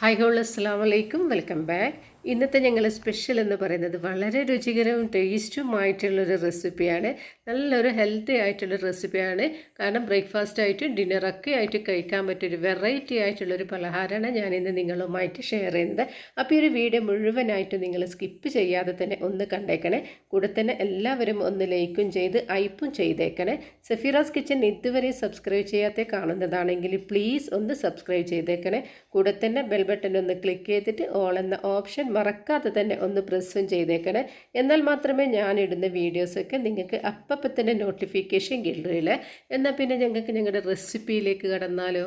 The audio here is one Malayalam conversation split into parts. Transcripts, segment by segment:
ഹായ് ഹോൾ അസ്സാം വലൈക്കും വെൽക്കം ബാക്ക് ഇന്നത്തെ ഞങ്ങൾ സ്പെഷ്യൽ എന്ന് പറയുന്നത് വളരെ രുചികരവും ടേസ്റ്റുമായിട്ടുള്ളൊരു റെസിപ്പിയാണ് നല്ലൊരു ഹെൽത്തി ആയിട്ടുള്ള റെസിപ്പിയാണ് കാരണം ബ്രേക്ക്ഫാസ്റ്റ് ആയിട്ട് ഡിന്നറൊക്കെ ആയിട്ട് കഴിക്കാൻ പറ്റിയൊരു വെറൈറ്റി ആയിട്ടുള്ളൊരു പലഹാരമാണ് ഞാനിന്ന് നിങ്ങളുമായിട്ട് ഷെയർ ചെയ്യുന്നത്. അപ്പോൾ ഈ ഒരു വീഡിയോ മുഴുവനായിട്ട് നിങ്ങൾ സ്കിപ്പ് ചെയ്യാതെ തന്നെ ഒന്ന് കണ്ടേക്കണേ. കൂടെ തന്നെ എല്ലാവരും ഒന്ന് ലൈക്കും ചെയ്ത് ഐപ്പും ചെയ്തേക്കണേ. സഫീറാസ് കിച്ചൻ ഇതുവരെ സബ്സ്ക്രൈബ് ചെയ്യാതെ കാണുന്നതാണെങ്കിൽ പ്ലീസ് ഒന്ന് സബ്സ്ക്രൈബ് ചെയ്തേക്കണേ. കൂടെ തന്നെ ബെൽ ബട്ടൺ ഒന്ന് ക്ലിക്ക് ചെയ്തിട്ട് ഓൾ എന്ന ഓപ്ഷൻ മറക്കാതെ തന്നെ ഒന്ന് പ്രസ്സും ചെയ്തേക്കണേ. എന്നാൽ മാത്രമേ ഞാനിടുന്ന വീഡിയോസൊക്കെ നിങ്ങൾക്ക് അപ്പം തന്നെ നോട്ടിഫിക്കേഷൻ കിട്ടില്ല എന്നാൽ പിന്നെ ഞങ്ങൾക്ക് ഞങ്ങളുടെ റെസിപ്പിയിലേക്ക് കടന്നാലോ?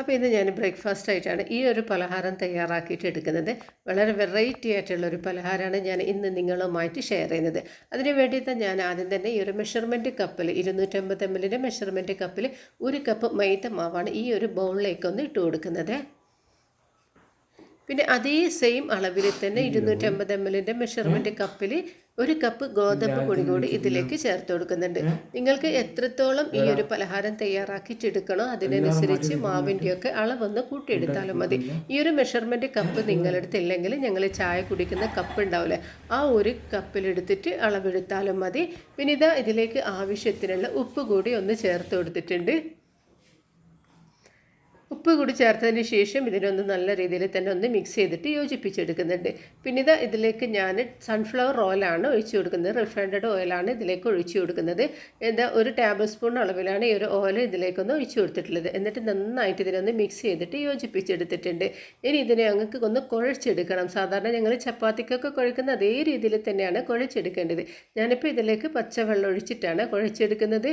അപ്പോൾ ഇത് ഞാൻ ബ്രേക്ക്ഫാസ്റ്റ് ആയിട്ടാണ് ഈ ഒരു പലഹാരം തയ്യാറാക്കിയിട്ട് എടുക്കുന്നത്. വളരെ വെറൈറ്റി ആയിട്ടുള്ള ഒരു പലഹാരമാണ് ഞാൻ ഇന്ന് നിങ്ങളുമായിട്ട് ഷെയർ ചെയ്യുന്നത്. അതിന് വേണ്ടിയിട്ട് ഞാൻ ആദ്യം തന്നെ ഈ ഒരു മെഷർമെന്റ് കപ്പിൽ ഇരുന്നൂറ്റമ്പത് എം എല്ലിന്റെ മെഷർമെന്റ് കപ്പിൽ ഒരു കപ്പ് മൈദ മാവാണ് ഈ ഒരു ബൗളിലേക്ക് ഒന്ന് ഇട്ട് കൊടുക്കുന്നത്. പിന്നെ അതേ സെയിം അളവിൽ തന്നെ ഇരുന്നൂറ്റമ്പത് എം എല്ലിന്റെ മെഷർമെന്റ് കപ്പിൽ ഒരു കപ്പ് ഗോതമ്പ് പൊടി കൂടി ഇതിലേക്ക് ചേർത്ത് കൊടുക്കുന്നുണ്ട്. നിങ്ങൾക്ക് എത്രത്തോളം ഈ ഒരു പലഹാരം തയ്യാറാക്കിയിട്ടെടുക്കണോ അതിനനുസരിച്ച് മാവിന്റെയൊക്കെ അളവൊന്ന് കൂട്ടിയെടുത്താലും മതി. ഈ ഒരു മെഷർമെന്റ് കപ്പ് നിങ്ങളെടുത്തില്ലെങ്കിൽ ഞങ്ങൾ ചായ കുടിക്കുന്ന കപ്പ് ഉണ്ടാവില്ലേ? ആ ഒരു കപ്പിലെടുത്തിട്ട് അളവെടുത്താലും മതി. പിന്നെ ഇതാ ഇതിലേക്ക് ആവശ്യത്തിനുള്ള ഉപ്പ് കൂടി ഒന്ന് ചേർത്ത് കൊടുത്തിട്ടുണ്ട്. ഉപ്പ് കൂടി ചേർത്തതിന് ശേഷം ഇതിനൊന്ന് നല്ല രീതിയിൽ തന്നെ ഒന്ന് മിക്സ് ചെയ്തിട്ട് യോജിപ്പിച്ചെടുക്കുന്നുണ്ട്. പിന്നെ ഇത് ഇതിലേക്ക് ഞാൻ സൺഫ്ലവർ ഓയിലാണ് ഒഴിച്ചു കൊടുക്കുന്നത്. റിഫൈൻഡ് ഓയിലാണ് ഇതിലേക്ക് ഒഴിച്ചു കൊടുക്കുന്നത്. എന്താ ഒരു ടേബിൾ സ്പൂൺ അളവിലാണ് ഈ ഒരു ഓയിൽ ഇതിലേക്കൊന്ന് ഒഴിച്ചു കൊടുത്തിട്ടുള്ളത്. എന്നിട്ട് നന്നായിട്ട് ഇതിനൊന്ന് മിക്സ് ചെയ്തിട്ട് യോജിപ്പിച്ചെടുത്തിട്ടുണ്ട്. ഇനി ഇതിനെ ഞങ്ങൾക്ക് ഒന്ന് കുഴച്ചെടുക്കണം. സാധാരണ ഞങ്ങൾ ചപ്പാത്തിക്കൊക്കെ കുഴക്കുന്ന അതേ രീതിയിൽ തന്നെയാണ് കുഴച്ചെടുക്കേണ്ടത്. ഞാനിപ്പോൾ ഇതിലേക്ക് പച്ചവെള്ളം ഒഴിച്ചിട്ടാണ് കുഴച്ചെടുക്കുന്നത്.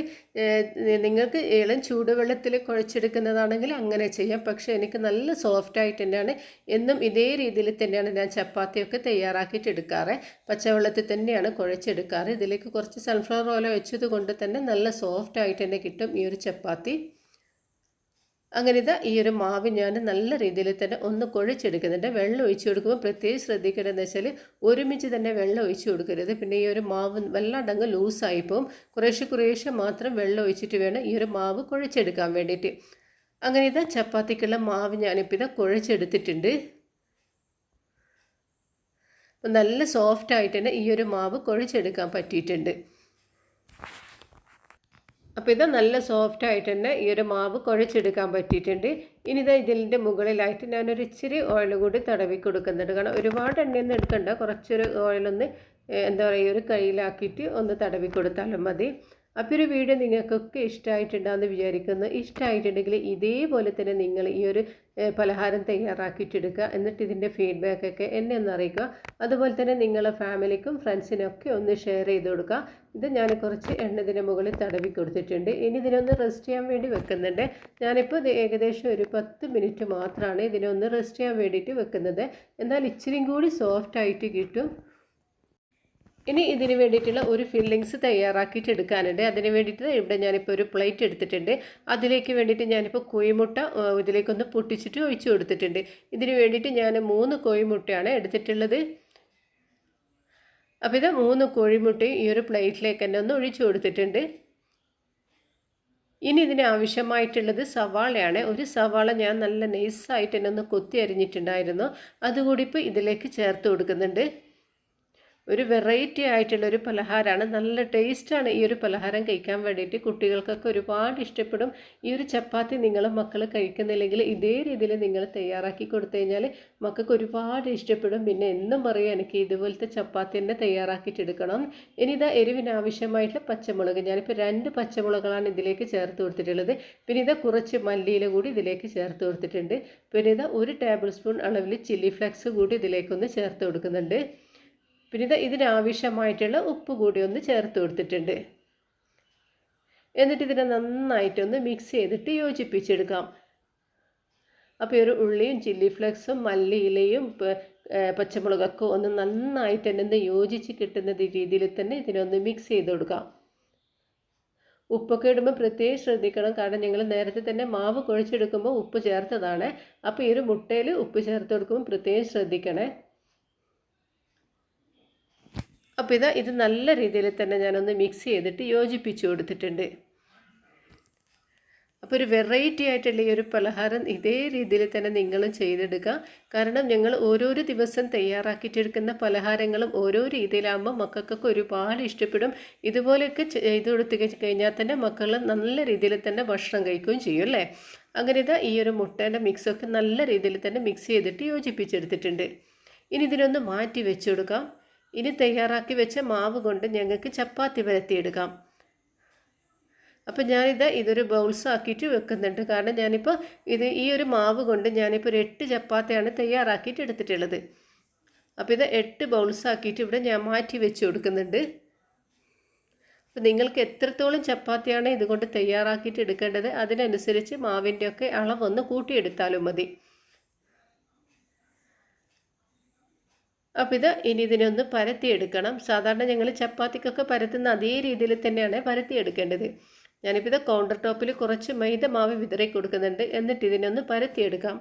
നിങ്ങൾക്ക് ഇളം ചൂടുവെള്ളത്തിൽ കുഴച്ചെടുക്കുന്നതാണെങ്കിൽ അങ്ങനെ പക്ഷേ എനിക്ക് നല്ല സോഫ്റ്റ് ആയിട്ട് തന്നെയാണ്. എന്നും ഇതേ രീതിയിൽ തന്നെയാണ് ഞാൻ ചപ്പാത്തിയൊക്കെ തയ്യാറാക്കിയിട്ട് എടുക്കാറ്. പച്ചവെള്ളത്തിൽ തന്നെയാണ് കുഴച്ചെടുക്കാറ്. ഇതിലേക്ക് കുറച്ച് സൺഫ്ലവർ ഓയിൽ വെച്ചത് കൊണ്ട് തന്നെ നല്ല സോഫ്റ്റ് ആയിട്ട് തന്നെ കിട്ടും ഈ ഒരു ചപ്പാത്തി. അങ്ങനെ ഇതാ ഈ ഒരു മാവ് ഞാൻ നല്ല രീതിയിൽ തന്നെ ഒന്ന് കുഴച്ചെടുക്കുന്നുണ്ട്. വെള്ളം ഒഴിച്ചു കൊടുക്കുമ്പോൾ പ്രത്യേകം ശ്രദ്ധിക്കേണ്ടതെന്ന് വെച്ചാൽ ഒരുമിച്ച് തന്നെ വെള്ളം ഒഴിച്ചു കൊടുക്കരുത്. പിന്നെ ഈ ഒരു മാവ് വല്ലാണ്ടങ്ങ് ലൂസായി പോകും. കുറേശ്ശെ കുറേശ്ശെ മാത്രം വെള്ളം ഒഴിച്ചിട്ട് വേണം ഈ ഒരു മാവ് കുഴച്ചെടുക്കാൻ വേണ്ടിയിട്ട്. അങ്ങനെ ഇതാ ചപ്പാത്തിക്കുള്ള മാവ് ഞാനിപ്പോൾ ഇതാ കുഴച്ചെടുത്തിട്ടുണ്ട്. അപ്പം നല്ല സോഫ്റ്റ് ആയിട്ട് തന്നെ ഈ ഒരു മാവ് കുഴച്ചെടുക്കാൻ പറ്റിയിട്ടുണ്ട്. അപ്പോൾ ഇത് നല്ല സോഫ്റ്റ് ആയിട്ട് തന്നെ ഈ ഒരു മാവ് കുഴച്ചെടുക്കാൻ പറ്റിയിട്ടുണ്ട്. ഇനി ഇതാ ഇതിന്റെ മുകളിലായിട്ട് ഞാനൊരു ഇച്ചിരി ഓയിൽ കൂടി തടവി കൊടുക്കുന്നുണ്ട്. കാരണം ഒരുപാട് എണ്ണയൊന്നും എടുക്കണ്ട. കുറച്ചൊരു ഓയിലൊന്ന് എന്താ പറയുക ഒരു കയ്യിലാക്കിയിട്ട് ഒന്ന് തടവി കൊടുത്താലും മതി. അപ്പോൾ ഒരു വീഡിയോ നിങ്ങൾക്കൊക്കെ ഇഷ്ടമായിട്ടുണ്ടാകുമെന്ന് വിചാരിക്കുന്നു. ഇഷ്ടമായിട്ടുണ്ടെങ്കിൽ ഇതേപോലെ തന്നെ നിങ്ങൾ ഈ ഒരു പലഹാരം തയ്യാറാക്കിയിട്ടെടുക്കുക. എന്നിട്ട് ഇതിന്റെ ഫീഡ്ബാക്കൊക്കെ എന്നെ ഒന്ന് അറിയിക്കുക. അതുപോലെ തന്നെ നിങ്ങളെ ഫാമിലിക്കും ഫ്രണ്ട്സിനൊക്കെ ഒന്ന് ഷെയർ ചെയ്ത് കൊടുക്കുക. ഇത് ഞാൻ കുറച്ച് എണ്ണതിന് മുകളിൽ തടവി കൊടുത്തിട്ടുണ്ട്. ഇനി ഇതിനൊന്ന് റെസ്റ്റ് ചെയ്യാൻ വേണ്ടി വെക്കുന്നുണ്ട്. ഞാനിപ്പോൾ ഏകദേശം ഒരു പത്ത് മിനിറ്റ് മാത്രമാണ് ഇതിനൊന്ന് റെസ്റ്റ് ചെയ്യാൻ വേണ്ടിയിട്ട് വെക്കുന്നത്. എന്നാൽ ഇച്ചിരിയും കൂടി സോഫ്റ്റായിട്ട് കിട്ടും. ഇനി ഇതിന് വേണ്ടിയിട്ടുള്ള ഒരു ഫില്ലിങ്സ് തയ്യാറാക്കിയിട്ട് എടുക്കാനുണ്ട്. അതിന് വേണ്ടിയിട്ട് ഇവിടെ ഞാനിപ്പോൾ ഒരു പ്ലേറ്റ് എടുത്തിട്ടുണ്ട്. അതിലേക്ക് വേണ്ടിയിട്ട് ഞാനിപ്പോൾ കോഴിമുട്ട ഇതിലേക്കൊന്ന് പൊട്ടിച്ചിട്ട് ഒഴിച്ചു കൊടുത്തിട്ടുണ്ട്. ഇതിന് വേണ്ടിയിട്ട് ഞാൻ മൂന്ന് കോഴിമുട്ടയാണ് എടുത്തിട്ടുള്ളത്. അപ്പോൾ ഇത് മൂന്ന് കോഴിമുട്ടയും ഈ ഒരു പ്ലേറ്റിലേക്ക് തന്നെ ഒന്ന് ഒഴിച്ചു കൊടുത്തിട്ടുണ്ട്. ഇനി ഇതിന് ആവശ്യമായിട്ടുള്ളത് സവാളയാണ്. ഒരു സവാള ഞാൻ നല്ല നൈസായിട്ട് തന്നെ ഒന്ന് കൊത്തി അരിഞ്ഞിട്ടുണ്ടായിരുന്നു. അതുകൂടി ഇപ്പോൾ ഇതിലേക്ക് ചേർത്ത് കൊടുക്കുന്നുണ്ട്. ഒരു വെറൈറ്റി ആയിട്ടുള്ള ഒരു പലഹാരമാണ്. നല്ല ടേസ്റ്റാണ് ഈ ഒരു പലഹാരം കഴിക്കാൻ വേണ്ടിയിട്ട്. കുട്ടികൾക്കൊക്കെ ഒരുപാട് ഇഷ്ടപ്പെടും. ഈ ഒരു ചപ്പാത്തി നിങ്ങൾ മക്കൾ കഴിക്കുന്നില്ലെങ്കിൽ ഇതേ രീതിയിൽ നിങ്ങൾ തയ്യാറാക്കി കൊടുത്തു കഴിഞ്ഞാൽ മക്കൾക്ക് ഒരുപാട് ഇഷ്ടപ്പെടും. പിന്നെ എന്നും പറയും എനിക്ക് ഇതുപോലത്തെ ചപ്പാത്തി തന്നെ തയ്യാറാക്കിയിട്ടെടുക്കണം ഇനി ഇതാ എരിവിന് ആവശ്യമായിട്ടുള്ള പച്ചമുളക്. ഞാനിപ്പോൾ രണ്ട് പച്ചമുളകളാണ് ഇതിലേക്ക് ചേർത്ത് കൊടുത്തിട്ടുള്ളത്. പിന്നെ ഇതാ കുറച്ച് മല്ലിയില കൂടി ഇതിലേക്ക് ചേർത്ത് കൊടുത്തിട്ടുണ്ട്. പിന്നെ ഇതാ ഒരു ടേബിൾ സ്പൂൺ അളവിൽ ചില്ലി ഫ്ലെക്സ് കൂടി ഇതിലേക്കൊന്ന് ചേർത്ത് കൊടുക്കുന്നുണ്ട്. പിന്നെ ഇത് ഇതിനാവശ്യമായിട്ടുള്ള ഉപ്പ് കൂടി ഒന്ന് ചേർത്ത് കൊടുത്തിട്ടുണ്ട്. എന്നിട്ട് ഇതിനെ നന്നായിട്ടൊന്ന് മിക്സ് ചെയ്തിട്ട് യോജിപ്പിച്ചെടുക്കാം. അപ്പോൾ ഒരു ഉള്ളിയും ചില്ലി ഫ്ലെക്സും മല്ലിയിലയും പച്ചമുളകൊക്കെ ഒന്ന് നന്നായിട്ട് തന്നെ യോജിച്ച് കിട്ടുന്ന രീതിയിൽ തന്നെ ഇതിനൊന്ന് മിക്സ് ചെയ്ത് കൊടുക്കാം. ഉപ്പൊക്കെ ഇടുമ്പോൾ പ്രത്യേകം ശ്രദ്ധിക്കണം. കാരണം ഞങ്ങൾ നേരത്തെ തന്നെ മാവ് കുഴച്ചെടുക്കുമ്പോൾ ഉപ്പ് ചേർത്തതാണ്. അപ്പോൾ ഈ ഒരു മുട്ടയിൽ ഉപ്പ് ചേർത്ത് കൊടുക്കുമ്പോൾ പ്രത്യേകം ശ്രദ്ധിക്കണേ. അപ്പോൾ ഇത് ഇത് നല്ല രീതിയിൽ തന്നെ ഞാനൊന്ന് മിക്സ് ചെയ്തിട്ട് യോജിപ്പിച്ച് കൊടുത്തിട്ടുണ്ട്. അപ്പോൾ ഒരു വെറൈറ്റി ആയിട്ടുള്ള ഈ ഒരു പലഹാരം ഇതേ രീതിയിൽ തന്നെ നിങ്ങളും ചെയ്തെടുക്കുക. കാരണം ഞങ്ങൾ ഓരോരോ ദിവസം തയ്യാറാക്കിയിട്ടെടുക്കുന്ന പലഹാരങ്ങളും ഓരോ രീതിയിലാകുമ്പോൾ മക്കൾക്കൊക്കെ ഒരുപാട് ഇഷ്ടപ്പെടും. ഇതുപോലെയൊക്കെ ചെയ്ത് കൊടുത്തു കഴിഞ്ഞാൽ തന്നെ മക്കൾ നല്ല രീതിയിൽ തന്നെ ഭക്ഷണം കഴിക്കുകയും ചെയ്യും അല്ലേ? അങ്ങനെ ഇതാ ഈ ഒരു മുട്ടേന്റെ മിക്സൊക്കെ നല്ല രീതിയിൽ തന്നെ മിക്സ് ചെയ്തിട്ട് യോജിപ്പിച്ചെടുത്തിട്ടുണ്ട്. ഇനി ഇതിനൊന്ന് മാറ്റി വെച്ച് കൊടുക്കാം. ഇനി തയ്യാറാക്കി വെച്ച മാവ് കൊണ്ട് ഞങ്ങൾക്ക് ചപ്പാത്തി പരത്തിയെടുക്കാം. അപ്പോൾ ഞാനിത് ഇതൊരു ബൗൾസ് ആക്കിയിട്ട് വെക്കുന്നുണ്ട്. കാരണം ഞാനിപ്പോൾ ഇത് ഈ ഒരു മാവ് കൊണ്ട് ഞാനിപ്പോൾ ഒരു എട്ട് ചപ്പാത്തിയാണ് തയ്യാറാക്കിയിട്ട് എടുത്തിട്ടുള്ളത്. അപ്പോൾ ഇത് എട്ട് ബൗൾസ് ആക്കിയിട്ട് ഇവിടെ ഞാൻ മാറ്റി വെച്ച് കൊടുക്കുന്നുണ്ട്. അപ്പോൾ നിങ്ങൾക്ക് എത്രത്തോളം ചപ്പാത്തിയാണ് ഇതുകൊണ്ട് തയ്യാറാക്കിയിട്ട് എടുക്കേണ്ടത് അതിനനുസരിച്ച് മാവിന്റെയൊക്കെ അളവൊന്ന് കൂട്ടിയെടുത്താലും മതി. അപ്പോൾ ഇത് ഇനി ഇതിനൊന്ന് പരത്തിയെടുക്കണം. സാധാരണ ഞങ്ങൾ ചപ്പാത്തിക്കൊക്കെ പരത്തുന്ന അതേ രീതിയിൽ തന്നെയാണ് പരത്തിയെടുക്കേണ്ടത്. ഞാനിപ്പോൾ ഇത് കൗണ്ടർ ടോപ്പിൽ കുറച്ച് മൈദ മാവ് വിതറി കൊടുക്കുന്നുണ്ട് എന്നിട്ട് ഇതിനൊന്ന് പരത്തിയെടുക്കാം.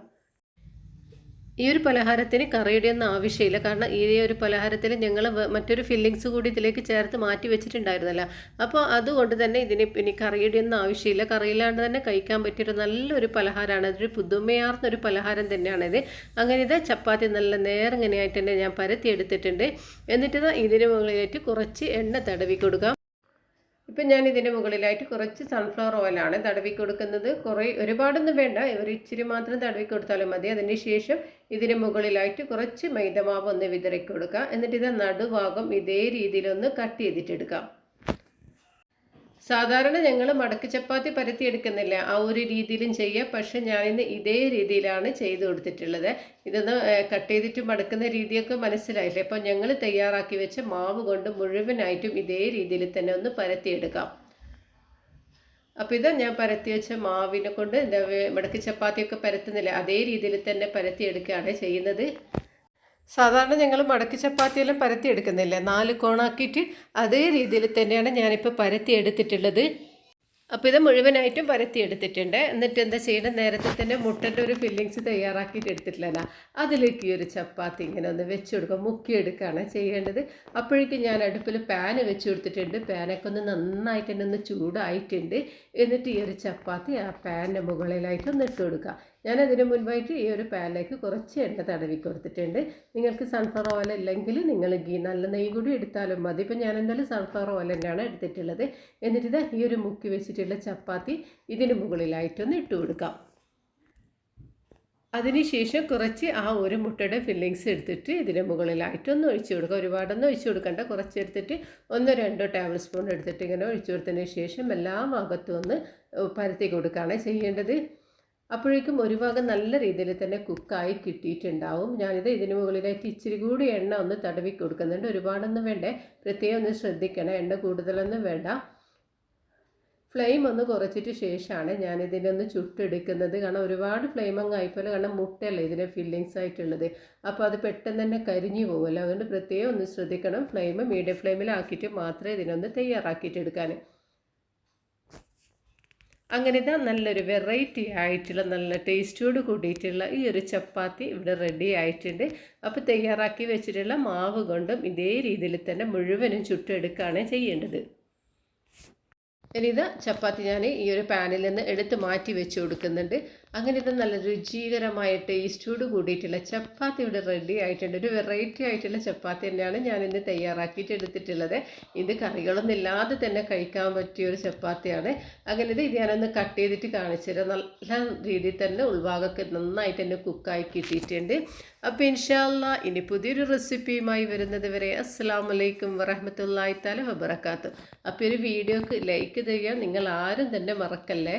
ഈ ഒരു പലഹാരത്തിന് കറിയുടെ ഒന്നും ആവശ്യമില്ല. കാരണം ഈ ഒരു പലഹാരത്തിൽ ഞങ്ങൾ മറ്റൊരു ഫില്ലിങ്സ് കൂടി ഇതിലേക്ക് ചേർത്ത് മാറ്റി വെച്ചിട്ടുണ്ടായിരുന്നല്ലോ. അപ്പോൾ അതുകൊണ്ട് തന്നെ ഇതിന് ഇനി കറിയുടെ ഒന്നും ആവശ്യമില്ല. കറിയില്ലാണ്ട് തന്നെ കഴിക്കാൻ പറ്റിയൊരു നല്ലൊരു പലഹാരമാണ്. അതൊരു പുതുമയാർന്ന ഒരു പലഹാരം തന്നെയാണിത്. അങ്ങനെ ഇത് ചപ്പാത്തി നല്ല നേരങ്ങനെയായിട്ട് തന്നെ ഞാൻ പരത്തി എടുത്തിട്ടുണ്ട് എന്നിട്ട് ഇതിന് മുകളിലായിട്ട് കുറച്ച് എണ്ണ തടവി കൊടുക്കാം. ഇപ്പം ഞാൻ ഇതിന്റെ മുകളിലായിട്ട് കുറച്ച് സൺഫ്ലവർ ഓയിലാണ് തടവി കൊടുക്കുന്നത്. കുറേ ഒരുപാടൊന്നും വേണ്ട. ഒരു ഇച്ചിരി മാത്രം തടവി കൊടുത്താലും മതി. അതിന് ശേഷം ഇതിന് മുകളിലായിട്ട് കുറച്ച് മൈദമാവ് ഒന്ന് വിതറി കൊടുക്കുക. എന്നിട്ട് ഇത് നടുഭാഗം ഇതേ രീതിയിലൊന്ന് കട്ട് ചെയ്തിട്ടെടുക്കാം സാധാരണ ഞങ്ങൾ മടക്ക് ചപ്പാത്തി പരത്തി എടുക്കുന്നില്ല. ആ ഒരു രീതിയിലും ചെയ്യുക പക്ഷെ ഞാനിന്ന് ഇതേ രീതിയിലാണ് ചെയ്തു കൊടുത്തിട്ടുള്ളത്. ഇതൊന്ന് കട്ട് ചെയ്തിട്ട് മടക്കുന്ന രീതിയൊക്കെ മനസ്സിലായില്ലേ? അപ്പോൾ ഞങ്ങൾ തയ്യാറാക്കി വെച്ച മാവ് കൊണ്ട് മുഴുവനായിട്ടും ഇതേ രീതിയിൽ തന്നെ ഒന്ന് പരത്തിയെടുക്കാം. അപ്പോൾ ഇത് ഞാൻ പരത്തി വെച്ച മാവിനെ കൊണ്ട് എന്താ മടക്ക് ചപ്പാത്തിയൊക്കെ പരത്തുന്നില്ല. അതേ രീതിയിൽ തന്നെ പരത്തിയെടുക്കുകയാണ് ചെയ്യുന്നത്. സാധാരണ ഞങ്ങൾ മടക്കി ചപ്പാത്തിയെല്ലാം പരത്തി എടുക്കുന്നില്ലേ നാല് കോണാക്കിയിട്ട് അതേ രീതിയിൽ തന്നെയാണ് ഞാനിപ്പോൾ പരത്തി എടുത്തിട്ടുള്ളത് അപ്പോൾ ഇത് മുഴുവനായിട്ടും പരത്തി എടുത്തിട്ടുണ്ട് എന്നിട്ട് എന്താ ചെയ്യണം? നേരത്തെ തന്നെ മുട്ടന്റെ ഒരു ഫില്ലിങ്സ് തയ്യാറാക്കിയിട്ട് എടുത്തിട്ടില്ല അതിലേക്ക് ഈ ഒരു ചപ്പാത്തി ഇങ്ങനെ ഒന്ന് വെച്ച് കൊടുക്കുക മുക്കിയെടുക്കുകയാണ് ചെയ്യേണ്ടത്. അപ്പോഴേക്കും ഞാൻ അടുപ്പിൽ പാന് വെച്ച് കൊടുത്തിട്ടുണ്ട്. പാനൊക്കെ ഒന്ന് നന്നായിട്ട് തന്നെ ഒന്ന് ചൂടായിട്ടുണ്ട്. എന്നിട്ട് ഈ ഒരു ചപ്പാത്തി ആ പാനിന്റെ മുകളിലായിട്ട് ഒന്ന് ഇട്ട് കൊടുക്കുക. ഞാൻ അതിന് മുൻപായിട്ട് ഈ ഒരു പാനിലേക്ക് കുറച്ച് എണ്ണ തടവി കൊടുത്തിട്ടുണ്ട്. നിങ്ങൾക്ക് സൺഫ്ലവർ ഓയിൽ ഇല്ലെങ്കിൽ നിങ്ങൾ ഗീ നല്ല നെയ്യ് കൂടി എടുത്താലും മതി. ഇപ്പം ഞാൻ എന്തായാലും സൺഫ്ലവർ ഓയിൽ തന്നെയാണ് എടുത്തിട്ടുള്ളത്. എന്നിട്ട് ഇത് ഈ ഒരു മുക്കി വെച്ചിട്ടുള്ള ചപ്പാത്തി ഇതിന് മുകളിലായിട്ടൊന്ന് ഇട്ട് കൊടുക്കാം. അതിനുശേഷം കുറച്ച് ആ ഒരു മുട്ടയുടെ ഫില്ലിങ്സ് എടുത്തിട്ട് ഇതിന് മുകളിലായിട്ടൊന്ന് ഒഴിച്ചു കൊടുക്കുക ഒരുപാടൊന്നും ഒഴിച്ചു കൊടുക്കണ്ട. കുറച്ച് എടുത്തിട്ട് ഒന്ന് രണ്ടോ ടേബിൾ സ്പൂൺ എടുത്തിട്ട് ഇങ്ങനെ ഒഴിച്ചു കൊടുത്തതിന് ശേഷം എല്ലാ ഭാഗത്തും ഒന്ന് പരത്തി കൊടുക്കുകയാണ് ചെയ്യേണ്ടത്. അപ്പോഴേക്കും ഒരു ഭാഗം നല്ല രീതിയിൽ തന്നെ കുക്കായി കിട്ടിയിട്ടുണ്ടാവും. ഞാനിത് ഇതിന് മുകളിലായിട്ട് ഇച്ചിരി കൂടി എണ്ണ ഒന്ന് തടവി കൊടുക്കുന്നുണ്ട്. ഒരുപാടൊന്നും വേണ്ടേ. പ്രത്യേകം ഒന്ന് ശ്രദ്ധിക്കണം. എണ്ണ കൂടുതലൊന്നും വേണ്ട. ഫ്ലെയിം ഒന്ന് കുറച്ചിട്ട് ശേഷമാണ് ഞാനിതിനൊന്ന് ചുട്ടെടുക്കുന്നത്. കാരണം ഒരുപാട് ഫ്ലെയിം അങ്ങ് ആയിപ്പോലെ കാരണം മുട്ടയല്ലേ ഇതിന്റെ ഫില്ലിങ്സ് ആയിട്ടുള്ളത്. അപ്പോൾ അത് പെട്ടെന്ന് തന്നെ കരിഞ്ഞു പോകുമല്ലോ. അതുകൊണ്ട് പ്രത്യേകം ഒന്ന് ശ്രദ്ധിക്കണം ഫ്ലെയിം മീഡിയം ഫ്ലെയിമിലാക്കിയിട്ട് മാത്രമേ ഇതിനൊന്ന് തയ്യാറാക്കിയിട്ട് എടുക്കാൻ അങ്ങനെ ഇതാ നല്ലൊരു വെറൈറ്റി ആയിട്ടുള്ള നല്ല ടേസ്റ്റോട് കൂടിയിട്ടുള്ള ഈ ഒരു ചപ്പാത്തി ഇവിടെ റെഡി ആയിട്ടുണ്ട്. അപ്പോൾ തയ്യാറാക്കി വെച്ചിട്ടുള്ള മാവ് കൊണ്ടും ഇതേ രീതിയിൽ തന്നെ മുഴുവനും ചുട്ടെടുക്കുകയാണ് ചെയ്യേണ്ടത്. ഇനി ഇത് ചപ്പാത്തി ഞാൻ ഈ ഒരു പാനിൽ നിന്ന് എടുത്ത് മാറ്റി വെച്ച് കൊടുക്കുന്നുണ്ട്. അങ്ങനെ ഇത് നല്ല രുചികരമായ ടേസ്റ്റോട് കൂടിയിട്ടുള്ള ചപ്പാത്തി ഇവിടെ റെഡി ആയിട്ടുണ്ട്. ഒരു വെറൈറ്റി ആയിട്ടുള്ള ചപ്പാത്തി തന്നെയാണ് ഞാൻ ഇന്ന് തയ്യാറാക്കിയിട്ട് എടുത്തിട്ടുള്ളത്. ഇത് കറികളൊന്നും ഇല്ലാതെ തന്നെ കഴിക്കാൻ പറ്റിയ ഒരു ചപ്പാത്തിയാണ്. അങ്ങനെ ഇത് ഞാനൊന്ന് കട്ട് ചെയ്തിട്ട് കാണിച്ചുതരാം നല്ല രീതിയിൽ തന്നെ ഉൾഭാഗമൊക്കെ നന്നായിട്ട് തന്നെ കുക്കായി കിട്ടിയിട്ടുണ്ട്. അപ്പോൾ ഇൻഷാല്ല ഇനി പുതിയൊരു റെസിപ്പിയുമായി വരുന്നത് വരെ അസ്സാം വലൈക്കും വറഹമത്തല്ലായി തല അപ്പോൾ ഒരു വീഡിയോക്ക് ലൈക്ക് ചെയ്യാൻ നിങ്ങൾ ആരും തന്നെ മറക്കല്ലേ?